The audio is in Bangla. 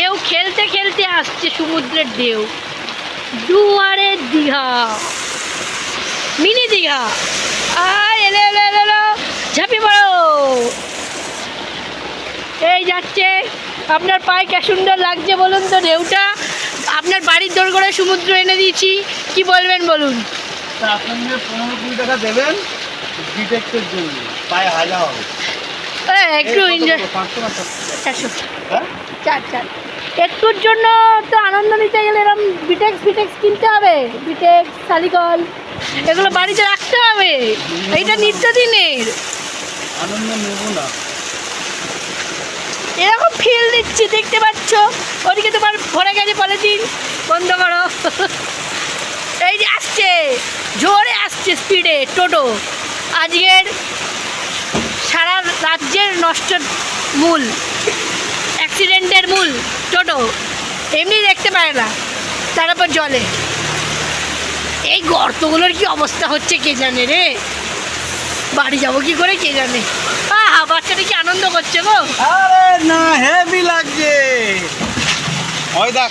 ঢেউ খেলতে খেলতে আসছে সমুদ্রের ঢেউ। দুয়ারে দীঘা। মিনি দীঘা। আয়, এলে পড়ো। এই যাচ্ছে। আপনার পায়ে কে সুন্দর লাগছে বলুন তো ঢেউটা। আপনার বাড়ির দোর করে সমুদ্র এনে দিয়েছি। কি বলবেন বলুন? তা আপনাদের পনেরো কুড়ি টাকা দেবেন ডিটেক্টের জন্য। পায়ে হাজা হবে। একটু এনজয়? চারশো। হ্যাঁ? চার চার। একটুর জন্য তো আনন্দ নিতে গেলে এরকম বিটেক্স বিটেক্স কিনতে হবে। বিটেক্স শালিকল এগুলো বাড়িতে রাখতে হবে। এইটা নিত্যদিনের। আনন্দ নেব না। এরকম ফিল দিচ্ছি দেখতে পাচ্ছ? ওদিকে তোমার ভরে গেছে পলিথিন। বন্ধ করো। এই যে আসছে। জোরে আসছে স্পিডে টোটো আজকের নষ্ট মূল অ্যাক্সিডেন্টের মূল টোটো এমনি দেখতে পারে না তারপর জলে এই গর্তগুলোর কি অবস্থা হচ্ছে কে জানে রে? বাড়ি যাব কি করে কে জানে? আহা, বাচ্চাটা কি আনন্দ করছে গো? আরে না হেভি লাগছে। ওই দেখ